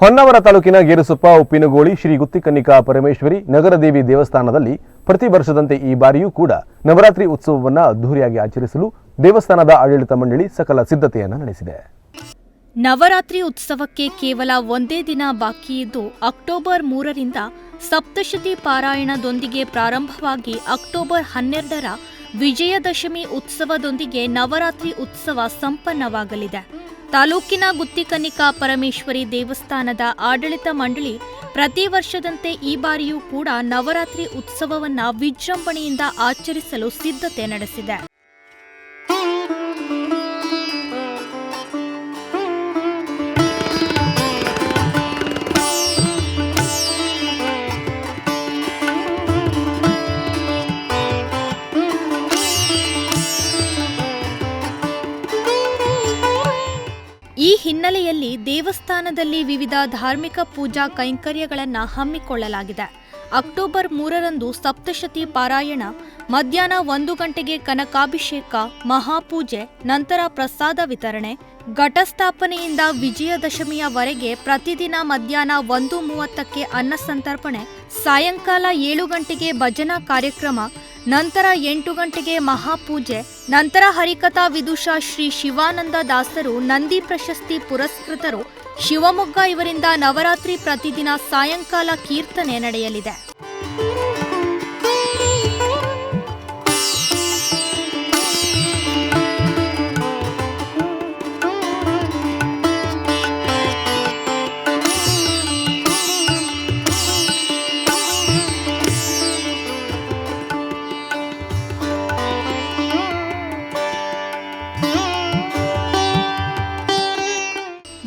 ಹೊನ್ನಾವರ ತಾಲೂಕಿನ ಗೇರುಸೊಪ್ಪ, ಉಪ್ಪಿನಗೋಳಿ, ಶ್ರೀ ಗುತ್ತಿಕನ್ನಿಕಾ ಪರಮೇಶ್ವರಿ ನಗರದೇವಿ ದೇವಸ್ಥಾನದಲ್ಲಿ ಪ್ರತಿ ವರ್ಷದಂತೆ ಈ ಬಾರಿಯೂ ಕೂಡ ನವರಾತ್ರಿ ಉತ್ಸವವನ್ನು ಅದ್ದೂರಿಯಾಗಿ ಆಚರಿಸಲು ದೇವಸ್ಥಾನದ ಆಡಳಿತ ಮಂಡಳಿ ಸಕಲ ಸಿದ್ಧತೆಯನ್ನು ನಡೆಸಿದೆ. ನವರಾತ್ರಿ ಉತ್ಸವಕ್ಕೆ ಕೇವಲ ಒಂದೇ ದಿನ ಬಾಕಿ ಇದ್ದು ಅಕ್ಟೋಬರ್ ಮೂರರಿಂದ ಸಪ್ತಶತಿ ಪಾರಾಯಣದೊಂದಿಗೆ ಪ್ರಾರಂಭವಾಗಿ ಅಕ್ಟೋಬರ್ ಹನ್ನೆರಡರ ವಿಜಯದಶಮಿ ಉತ್ಸವದೊಂದಿಗೆ ನವರಾತ್ರಿ ಉತ್ಸವ ಸಂಪನ್ನವಾಗಲಿದೆ. ತಾಲೂಕಿನ ಗುತ್ತಿಕನಿಕಾ ಪರಮೇಶ್ವರಿ ದೇವಸ್ಥಾನದ ಆಡಳಿತ ಮಂಡಳಿ ಪ್ರತಿ ವರ್ಷದಂತೆ ಈ ಬಾರಿಯೂ ಕೂಡ ನವರಾತ್ರಿ ಉತ್ಸವವನ್ನು ವಿಜೃಂಭಣೆಯಿಂದ ಆಚರಿಸಲು ಸಿದ್ಧತೆ ನಡೆಸಿದೆ. ಈ ಹಿನ್ನೆಲೆಯಲ್ಲಿ ದೇವಸ್ಥಾನದಲ್ಲಿ ವಿವಿಧ ಧಾರ್ಮಿಕ ಪೂಜಾ ಕೈಂಕರ್ಯಗಳನ್ನು ಹಮ್ಮಿಕೊಳ್ಳಲಾಗಿದೆ. ಅಕ್ಟೋಬರ್ ಮೂರರಂದು ಸಪ್ತಶತಿ ಪಾರಾಯಣ, ಮಧ್ಯಾಹ್ನ ಒಂದು ಗಂಟೆಗೆ ಕನಕಾಭಿಷೇಕ, ಮಹಾಪೂಜೆ, ನಂತರ ಪ್ರಸಾದ ವಿತರಣೆ, ಘಟಸ್ಥಾಪನೆಯಿಂದ ವಿಜಯದಶಮಿಯವರೆಗೆ ಪ್ರತಿದಿನ ಮಧ್ಯಾಹ್ನ ಒಂದು ಮೂವತ್ತಕ್ಕೆ ಅನ್ನಸಂತರ್ಪಣೆ ಸಾಯಂಕಾಲ ಏಳು ಗಂಟೆಗೆ ಭಜನಾ ಕಾರ್ಯಕ್ರಮ ನಂತರ ಎಂಟು ಗಂಟೆಗೆ ಮಹಾಪೂಜೆ, ನಂತರ ಹರಿಕಥಾ ವಿದುಷ ಶ್ರೀ ಶಿವಾನಂದ ದಾಸರು ನಂದಿ ಪ್ರಶಸ್ತಿ ಪುರಸ್ಕೃತರು, ಶಿವಮೊಗ್ಗ ಇವರಿಂದ ನವರಾತ್ರಿ ಪ್ರತಿದಿನ ಸಾಯಂಕಾಲ ಕೀರ್ತನೆ ನಡೆಯಲಿದೆ.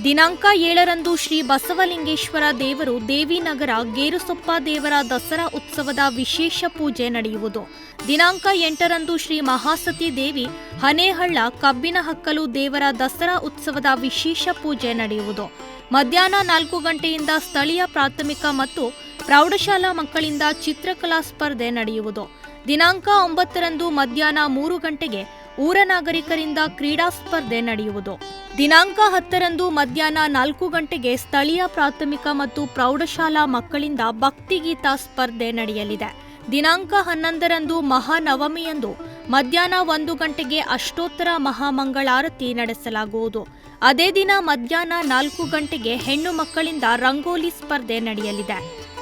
ದಿನಾಂಕ ಏಳರಂದು ಶ್ರೀ ಬಸವಲಿಂಗೇಶ್ವರ ದೇವರು ದೇವಿನಗರ ಗೇರುಸೊಪ್ಪ ದೇವರ ದಸರಾ ಉತ್ಸವದ ವಿಶೇಷ ಪೂಜೆ ನಡೆಯುವುದು. ದಿನಾಂಕ ಎಂಟರಂದು ಶ್ರೀ ಮಹಾಸತಿ ದೇವಿ ಹನೇಹಳ್ಳ ಕಬ್ಬಿನ ಹಕ್ಕಲು ದೇವರ ದಸರಾ ಉತ್ಸವದ ವಿಶೇಷ ಪೂಜೆ ನಡೆಯುವುದು. ಮಧ್ಯಾಹ್ನ ನಾಲ್ಕು ಗಂಟೆಯಿಂದ ಸ್ಥಳೀಯ ಪ್ರಾಥಮಿಕ ಮತ್ತು ಪ್ರೌಢಶಾಲಾ ಮಕ್ಕಳಿಂದ ಚಿತ್ರಕಲಾ ಸ್ಪರ್ಧೆ ನಡೆಯುವುದು. ದಿನಾಂಕ ಒಂಬತ್ತರಂದು ಮಧ್ಯಾಹ್ನ ಮೂರು ಗಂಟೆಗೆ ಊರ ನಾಗರಿಕರಿಂದ ಕ್ರೀಡಾ ಸ್ಪರ್ಧೆ ನಡೆಯುವುದು. ದಿನಾಂಕ ಹತ್ತರಂದು ಮಧ್ಯಾಹ್ನ ನಾಲ್ಕು ಗಂಟೆಗೆ ಸ್ಥಳೀಯ ಪ್ರಾಥಮಿಕ ಮತ್ತು ಪ್ರೌಢಶಾಲಾ ಮಕ್ಕಳಿಂದ ಭಕ್ತಿಗೀತಾ ಸ್ಪರ್ಧೆ ನಡೆಯಲಿದೆ. ದಿನಾಂಕ ಹನ್ನೊಂದರಂದು ಮಹಾನವಮಿಯಂದು ಮಧ್ಯಾಹ್ನ ಒಂದು ಗಂಟೆಗೆ ಅಷ್ಟೋತ್ತರ ಮಹಾಮಂಗಳಾರತಿ ನಡೆಸಲಾಗುವುದು. ಅದೇ ದಿನ ಮಧ್ಯಾಹ್ನ ನಾಲ್ಕು ಗಂಟೆಗೆ ಹೆಣ್ಣು ಮಕ್ಕಳಿಂದ ರಂಗೋಲಿ ಸ್ಪರ್ಧೆ ನಡೆಯಲಿದೆ.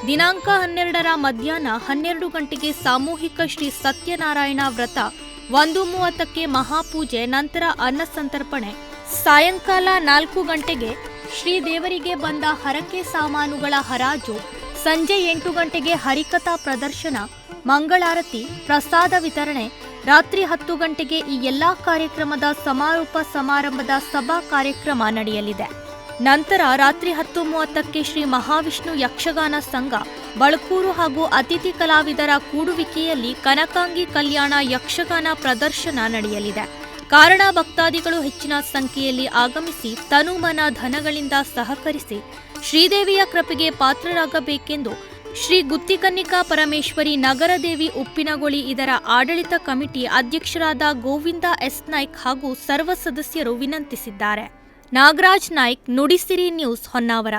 ದಿನಾಂಕ ಹನ್ನೆರಡರ ಮಧ್ಯಾಹ್ನ ಹನ್ನೆರಡು ಗಂಟೆಗೆ ಸಾಮೂಹಿಕ ಶ್ರೀ ಸತ್ಯನಾರಾಯಣ ವ್ರತ ಒಂದು ಮೂವತ್ತಕ್ಕೆ ಮಹಾಪೂಜೆ, ನಂತರ ಅನ್ನಸಂತರ್ಪಣೆ ಸಾಯಂಕಾಲ ನಾಲ್ಕು ಗಂಟೆಗೆ ಶ್ರೀ ದೇವರಿಗೆ ಬಂದ ಹರಕೆ ಸಾಮಾನುಗಳ ಹರಾಜು. ಸಂಜೆ ಎಂಟು ಗಂಟೆಗೆ ಹರಿಕಥಾ ಪ್ರದರ್ಶನ, ಮಂಗಳಾರತಿ, ಪ್ರಸಾದ ವಿತರಣೆ. ರಾತ್ರಿ ಹತ್ತು ಗಂಟೆಗೆ ಈ ಎಲ್ಲಾ ಕಾರ್ಯಕ್ರಮದ ಸಮಾರೋಪ ಸಮಾರಂಭದ ಸಭಾ ಕಾರ್ಯಕ್ರಮ ನಡೆಯಲಿದೆ. ನಂತರ ರಾತ್ರಿ ಹತ್ತು ಮೂವತ್ತಕ್ಕೆ ಶ್ರೀ ಮಹಾವಿಷ್ಣು ಯಕ್ಷಗಾನ ಸಂಘ ಬಳಕೂರು ಹಾಗೂ ಅತಿಥಿ ಕಲಾವಿದರ ಕೂಡುವಿಕೆಯಲ್ಲಿ ಕನಕಾಂಗಿ ಕಲ್ಯಾಣ ಯಕ್ಷಗಾನ ಪ್ರದರ್ಶನ ನಡೆಯಲಿದೆ. ಕಾರಣ ಭಕ್ತಾದಿಗಳು ಹೆಚ್ಚಿನ ಸಂಖ್ಯೆಯಲ್ಲಿ ಆಗಮಿಸಿ ತನುಮನ ಧನಗಳಿಂದ ಸಹಕರಿಸಿ ಶ್ರೀದೇವಿಯ ಕೃಪೆಗೆ ಪಾತ್ರರಾಗಬೇಕೆಂದು ಶ್ರೀ ಗುತ್ತಿಕನ್ನಿಕಾ ಪರಮೇಶ್ವರಿ ನಗರದೇವಿ ಉಪ್ಪಿನಗೊಳಿ ಇದರ ಆಡಳಿತ ಕಮಿಟಿ ಅಧ್ಯಕ್ಷರಾದ ಗೋವಿಂದ ಎಸ್. ನಾಯ್ಕ್ ಹಾಗೂ ಸರ್ವ ಸದಸ್ಯರು ವಿನಂತಿಸಿದ್ದಾರೆ. ನಾಗರಾಜ್ ನಾಯ್ಕ್, ನುಡಿಸಿರಿ ನ್ಯೂಸ್ ಹೊನ್ನಾವರ.